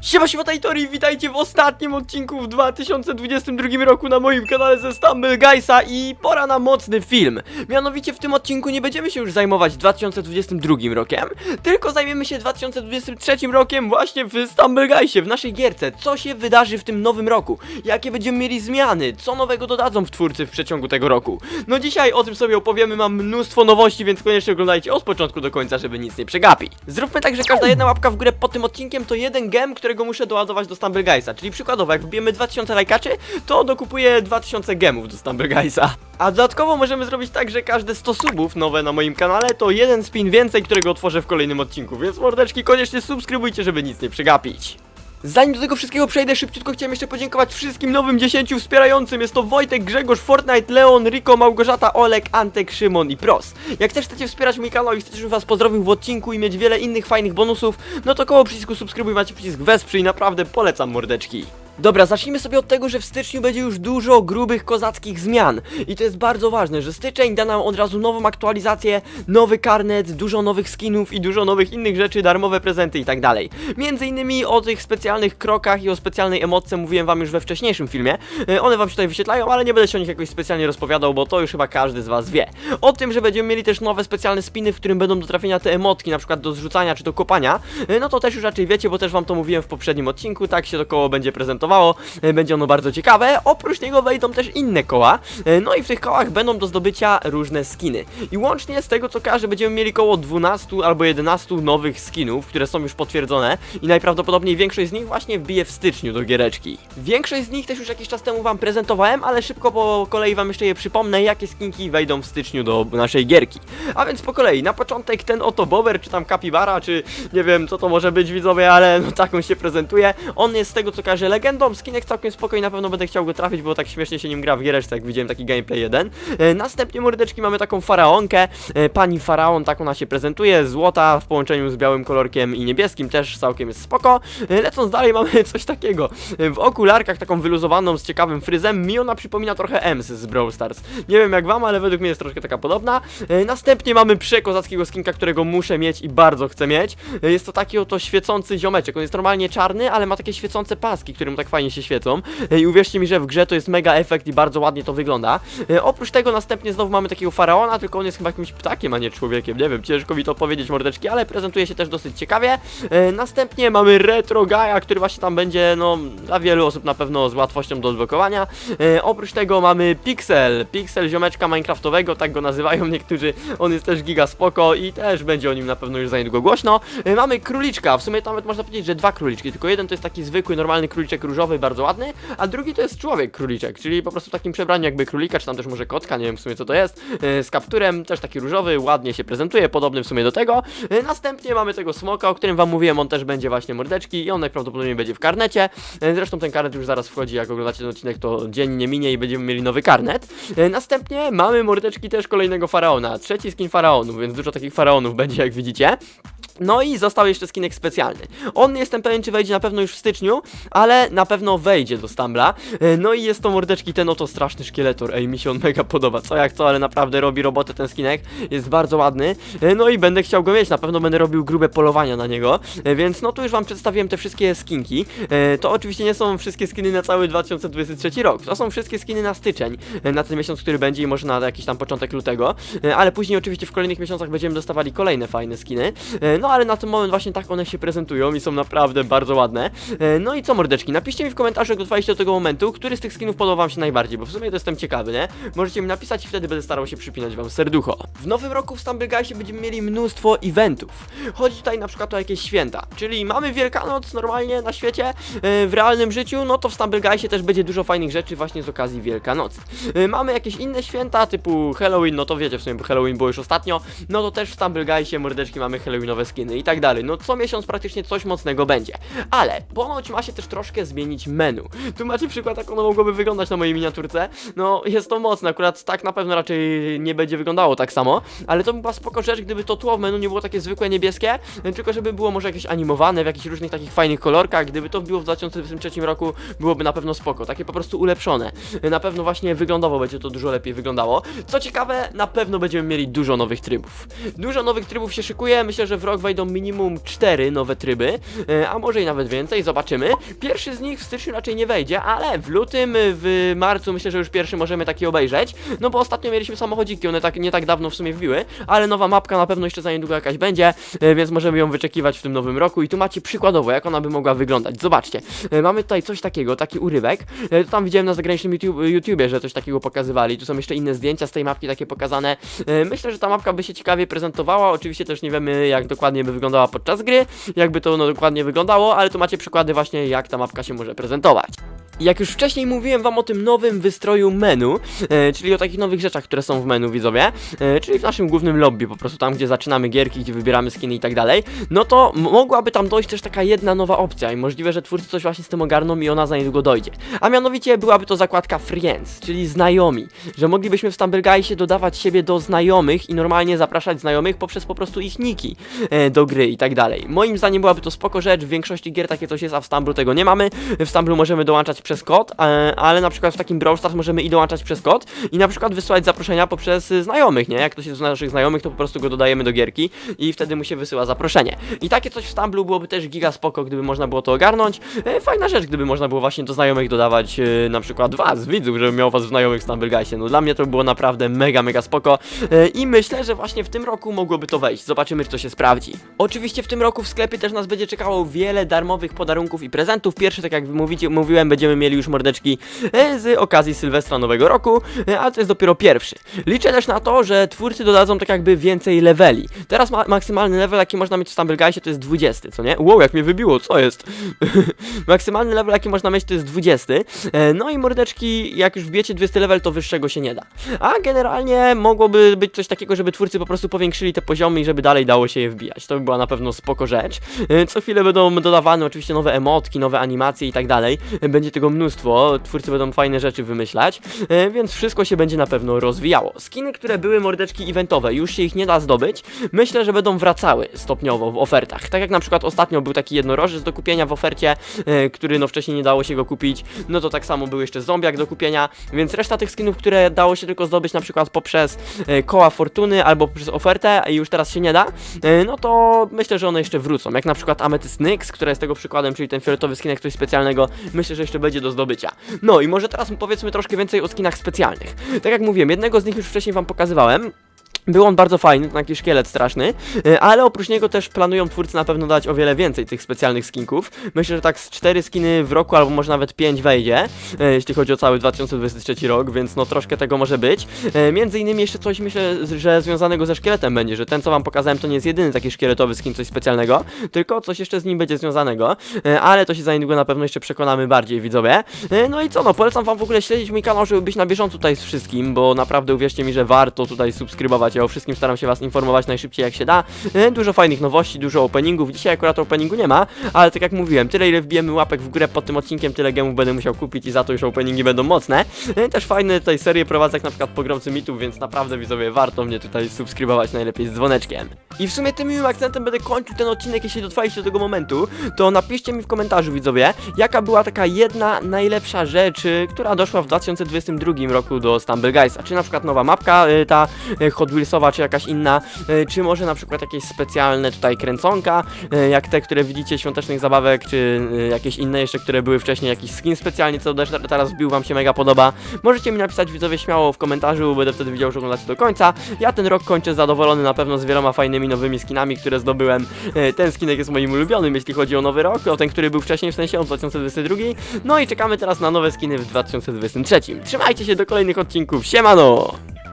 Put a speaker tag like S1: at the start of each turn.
S1: Siema, siema, Tajtori, witajcie w ostatnim odcinku w 2022 roku na moim kanale ze Stumble Guysa i pora na mocny film. Mianowicie w tym odcinku nie będziemy się już zajmować 2022 rokiem, tylko zajmiemy się 2023 rokiem właśnie w Stumble Guysie, w naszej gierce. Co się wydarzy w tym nowym roku? Jakie będziemy mieli zmiany? Co nowego dodadzą w twórcy w przeciągu tego roku? No dzisiaj o tym sobie opowiemy, mam mnóstwo nowości, więc koniecznie oglądajcie od początku do końca, żeby nic nie przegapić. Zróbmy tak, że każda jedna łapka w górę pod tym odcinkiem to jeden gem, którego muszę doładować do Stumble Guysa. Czyli przykładowo, jak wbijemy 2000 lajkaczy, to dokupuję 2000 gemów do Stumble Guysa. A dodatkowo możemy zrobić tak, że każde 100 subów nowe na moim kanale to jeden spin więcej, którego otworzę w kolejnym odcinku. Więc mordeczki koniecznie subskrybujcie, żeby nic nie przegapić. Zanim do tego wszystkiego przejdę, szybciutko chciałem jeszcze podziękować wszystkim nowym 10 wspierającym. Jest to Wojtek, Grzegorz, Fortnite, Leon, Riko, Małgorzata, Olek, Antek, Szymon i Pros. Jak też chcecie wspierać mój kanał i chcecie, żebym was pozdrowił w odcinku i mieć wiele innych fajnych bonusów, no to koło przycisku subskrybuj macie przycisk wesprzyj, naprawdę polecam mordeczki. Dobra, zacznijmy sobie od tego, że w styczniu będzie już dużo grubych kozackich zmian. I to jest bardzo ważne, że styczeń da nam od razu nową aktualizację, nowy karnet, dużo nowych skinów i dużo nowych innych rzeczy, darmowe prezenty i tak dalej. Między innymi o tych specjalnych krokach i o specjalnej emotce mówiłem wam już we wcześniejszym filmie. E, One wam się tutaj wyświetlają, ale nie będę się o nich jakoś specjalnie rozpowiadał, bo to już chyba każdy z was wie. O tym, że będziemy mieli też nowe specjalne spiny, w którym będą do trafienia te emotki, na przykład do zrzucania czy do kopania, e, no to też już raczej wiecie, bo też wam to mówiłem w poprzednim odcinku, tak się to koło będzie prezentowało, e, będzie ono bardzo ciekawe. Oprócz niego wejdą też inne koła, e, no i w tych kołach będą do zdobycia różne skiny. I łącznie z tego co każdy będziemy mieli koło 12 albo 11 nowych skinów, które są już potwierdzone i najprawdopodobniej większość z nich właśnie wbije w styczniu do giereczki. Większość z nich też już jakiś czas temu wam prezentowałem, ale szybko po kolei wam jeszcze je przypomnę, jakie skinki wejdą w styczniu do naszej gierki. A więc po kolei, na początek ten oto Bober, czy tam Capybara, czy nie wiem co to może być widzowie, ale no tak on się prezentuje. On jest z tego co każe legendą, skinek całkiem spokojny, na pewno będę chciał go trafić, bo tak śmiesznie się nim gra w giereczce, jak widziałem taki gameplay jeden. E, następnie mordeczki mamy taką faraonkę, e, pani faraon, tak ona się prezentuje, złota w połączeniu z białym kolorkiem i niebieskim, też całkiem jest spoko. E, lecąc dalej mamy coś takiego, w okularkach taką wyluzowaną z ciekawym fryzem, mi ona przypomina trochę Ems z Brawl Stars. Nie wiem jak wam, ale według mnie jest troszkę taka podobna. Następnie mamy przekozackiego skinka, którego muszę mieć i bardzo chcę mieć. Jest to taki oto świecący ziomeczek, on jest normalnie czarny, ale ma takie świecące paski, które mu tak fajnie się świecą. I uwierzcie mi, że w grze to jest mega efekt i bardzo ładnie to wygląda. E, oprócz tego następnie znowu mamy takiego faraona, tylko on jest chyba jakimś ptakiem, a nie człowiekiem. Nie wiem, ciężko mi to powiedzieć mordeczki, ale prezentuje się też dosyć ciekawie. E, następnie mamy retro Gaia, który właśnie tam będzie, no, dla wielu osób na pewno z łatwością do odblokowania. E, oprócz tego mamy Pixel, Pixel ziomeczka minecraftowego, tak go nazywają niektórzy. On jest też giga spoko i też będzie o nim na pewno już za niedługo głośno. Mamy króliczka, w sumie to nawet można powiedzieć, że dwa króliczki, tylko jeden to jest taki zwykły, normalny króliczek różowy, bardzo ładny, a drugi to jest człowiek króliczek, czyli po prostu w takim przebraniu jakby królika, czy tam też może kotka, nie wiem w sumie co to jest, e, z kapturem, też taki różowy, ładnie się prezentuje, podobny w sumie do tego. E, Następnie mamy tego smoka, o którym wam mówiłem, on też będzie właśnie mordeczki i on najprawdopodobniej będzie w karnecie. E, Zresztą ten karnet już zaraz wchodzi, jak oglądacie ten odcinek, to dzień nie minie i będziemy mieli nowy karnet. Następnie mamy mordeczki też kolejnego faraona, trzeci skin faraonów, więc dużo takich faraonów będzie, jak widzicie. No i został jeszcze skinek specjalny. On nie jestem pewien, czy wejdzie na pewno już w styczniu, ale na pewno wejdzie do Stambla. E, No i jest to mordeczki ten oto straszny szkieletor. Ej, mi się on mega podoba. Co jak co, ale naprawdę robi robotę ten skinek. Jest bardzo ładny. E, No i będę chciał go mieć. Na pewno będę robił grube polowania na niego. E, Więc no tu już wam przedstawiłem te wszystkie skinki. To oczywiście nie są wszystkie skiny na cały 2023 rok. To są wszystkie skiny na styczeń. Na ten miesiąc, który będzie i może na jakiś tam początek lutego. Ale później oczywiście w kolejnych miesiącach będziemy dostawali kolejne fajne skiny. E, No ale na ten moment właśnie tak one się prezentują i są naprawdę bardzo ładne. E, No i co mordeczki, napiszcie mi w komentarzu, jak dotrwaliście do tego momentu, który z tych skinów podobał wam się najbardziej, bo w sumie to jestem ciekawy, nie? Możecie mi napisać i wtedy będę starał się przypinać wam serducho. W nowym roku w Stumble Guysie będziemy mieli mnóstwo eventów. Chodzi tutaj na przykład o jakieś święta, czyli mamy Wielkanoc normalnie na świecie, e, w realnym życiu, no to w Stumble Guysie też będzie dużo fajnych rzeczy właśnie z okazji Wielkanocy. E, Mamy jakieś inne święta, typu Halloween, no to wiecie w sumie, bo Halloween było już ostatnio, no to też w Stumble Guysie mordeczki mamy Halloweenowe skiny i tak dalej. No co miesiąc praktycznie coś mocnego będzie. Ale ponoć ma się też troszkę zmienić menu. Tu macie przykład, jak ono mogłoby wyglądać na mojej miniaturce. No jest to mocne, akurat tak na pewno raczej nie będzie wyglądało tak samo, ale to by była spoko rzecz, gdyby to tło w menu nie było takie zwykłe niebieskie, tylko żeby było może jakieś animowane w jakichś różnych takich fajnych kolorkach. Gdyby to było w 2023 roku, byłoby na pewno spoko. Takie po prostu ulepszone. Na pewno właśnie wyglądowo będzie to dużo lepiej wyglądało. Co ciekawe, na pewno będziemy mieli dużo nowych trybów. Dużo nowych trybów się szykuje, myślę, że w rok wejdą minimum 4 nowe tryby, e, a może i nawet więcej, zobaczymy. Pierwszy z nich w styczniu raczej nie wejdzie, ale w lutym, w marcu myślę, że już pierwszy możemy taki obejrzeć, no bo ostatnio mieliśmy samochodziki, one tak nie tak dawno w sumie wbiły, ale nowa mapka na pewno jeszcze za niedługo jakaś będzie, e, więc możemy ją wyczekiwać w tym nowym roku i tu macie przykładowo, jak ona by mogła wyglądać. Zobaczcie, e, mamy tutaj coś takiego, taki urywek, to tam widziałem na zagranicznym YouTube, YouTubie, że coś takiego pokazywali, tu są jeszcze inne zdjęcia z tej mapki takie pokazane. Myślę, że ta mapka by się ciekawie prezentowała, oczywiście też nie wiemy jak dokładnie by wyglądała podczas gry, jakby to no, dokładnie wyglądało, ale tu macie przykłady właśnie jak ta mapka się może prezentować. Jak już wcześniej mówiłem wam o tym nowym wystroju menu, e, czyli o takich nowych rzeczach, które są w menu, widzowie, e, czyli w naszym głównym lobby, po prostu tam, gdzie zaczynamy gierki, gdzie wybieramy skiny i tak dalej, no to mogłaby tam dojść też taka jedna nowa opcja i możliwe, że twórcy coś właśnie z tym ogarną i ona za niedługo dojdzie. A mianowicie byłaby to zakładka Friends, czyli znajomi, że moglibyśmy w Stumbleguysie dodawać siebie do znajomych i normalnie zapraszać znajomych poprzez po prostu ich niki e, do gry i tak dalej. Moim zdaniem byłaby to spoko rzecz, w większości gier takie coś jest, a w Stumblu tego nie mamy. W Stumblu możemy dołączać przez kod, e, ale na przykład w takim Brawl Stars możemy i dołączać przez kod i na przykład wysyłać zaproszenia poprzez y, znajomych, nie? Jak ktoś jest z naszych znajomych, to po prostu go dodajemy do gierki i wtedy mu się wysyła zaproszenie. I takie coś w Stumblu byłoby też giga spoko, gdyby można było to ogarnąć. E, fajna rzecz, gdyby można było właśnie do znajomych dodawać e, na przykład was, widzów, żebym miał was w znajomych w Stumbleguysie. No dla mnie to było naprawdę mega, mega spoko e, i myślę, że właśnie w tym roku mogłoby to wejść. Zobaczymy, czy to się sprawdzi. Oczywiście w tym roku w sklepie też nas będzie czekało wiele darmowych podarunków i prezentów. Pierwszy, tak jak mówicie, mówiłem, będziemy mieli już mordeczki e, z okazji Sylwestra Nowego Roku, e, ale to jest dopiero pierwszy. Liczę też na to, że twórcy dodadzą tak jakby więcej leveli. Teraz ma maksymalny level, jaki można mieć w Stumbleguysie, to jest 20, co nie? Wow, jak mnie wybiło, co jest? maksymalny level, jaki można mieć, to jest 20. E, No i mordeczki, jak już wbiecie 20 level, to wyższego się nie da. A generalnie mogłoby być coś takiego, żeby twórcy po prostu powiększyli te poziomy i żeby dalej dało się je wbijać. To by była na pewno spoko rzecz. Co chwilę będą dodawane oczywiście nowe emotki, nowe animacje i tak dalej. Będzie tego mnóstwo, twórcy będą fajne rzeczy wymyślać, e, więc wszystko się będzie na pewno rozwijało. Skiny, które były mordeczki eventowe, już się ich nie da zdobyć, myślę, że będą wracały stopniowo w ofertach. Tak jak na przykład ostatnio był taki jednorożec do kupienia w ofercie, e, który no wcześniej nie dało się go kupić, no to tak samo był jeszcze zombiak do kupienia, więc reszta tych skinów, które dało się tylko zdobyć na przykład poprzez e, koła fortuny albo poprzez ofertę i już teraz się nie da, no to myślę, że one jeszcze wrócą, jak na przykład Amethyst Nyx, która jest tego przykładem, czyli ten fioletowy skinek, coś specjalnego, myślę, że jeszcze będzie do zdobycia. No i może teraz powiedzmy troszkę więcej o skinach specjalnych. Tak jak mówiłem, jednego z nich już wcześniej wam pokazywałem, był on bardzo fajny, taki szkielet straszny, e, ale oprócz niego też planują twórcy na pewno dać o wiele więcej tych specjalnych skinków. Myślę, że tak z 4 skiny w roku, albo może nawet 5 wejdzie, e, jeśli chodzi o cały 2023 rok, więc no troszkę tego może być. E, Między innymi jeszcze coś myślę, że związanego ze szkieletem będzie, że ten co wam pokazałem to nie jest jedyny taki szkieletowy skin, coś specjalnego, tylko coś jeszcze z nim będzie związanego, ale to się za niedługo na pewno jeszcze przekonamy bardziej widzowie. No i co, no polecam wam w ogóle śledzić mój kanał, żeby być na bieżąco tutaj z wszystkim, bo naprawdę uwierzcie mi, że warto tutaj subskrybować. Ja o wszystkim staram się was informować najszybciej jak się da. E, Dużo fajnych nowości, dużo openingów. Dzisiaj akurat openingu nie ma, ale tak jak mówiłem, tyle ile wbijemy łapek w górę pod tym odcinkiem, tyle gemów będę musiał kupić i za to już openingi będą mocne. E, Też fajne tutaj serie prowadzę, jak na przykład pogromcy mitów, więc naprawdę widzowie warto mnie tutaj subskrybować najlepiej z dzwoneczkiem. I w sumie tym miłym akcentem będę kończył ten odcinek, jeśli dotrwaliście do tego momentu, to napiszcie mi w komentarzu widzowie, jaka była taka jedna najlepsza rzecz, y, która doszła w 2022 roku do Stumbleguysa. Czy na przykład nowa mapka, ta Hot Wheelsowa, czy jakaś inna, y, czy może na przykład jakieś specjalne tutaj kręconka, y, jak te, które widzicie, świątecznych zabawek, czy y, jakieś inne jeszcze, które były wcześniej, jakiś skin specjalnie, co też teraz wbił wam się mega podoba. Możecie mi napisać widzowie śmiało w komentarzu, będę wtedy widział, że oglądacie do końca. Ja ten rok kończę zadowolony na pewno z wieloma fajnymi nowymi skinami, które zdobyłem. E, Ten skinek jest moim ulubionym, jeśli chodzi o nowy rok, o ten, który był wcześniej, w sensie o 2022. No i czekamy teraz na nowe skiny w 2023. Trzymajcie się do kolejnych odcinków, siemano!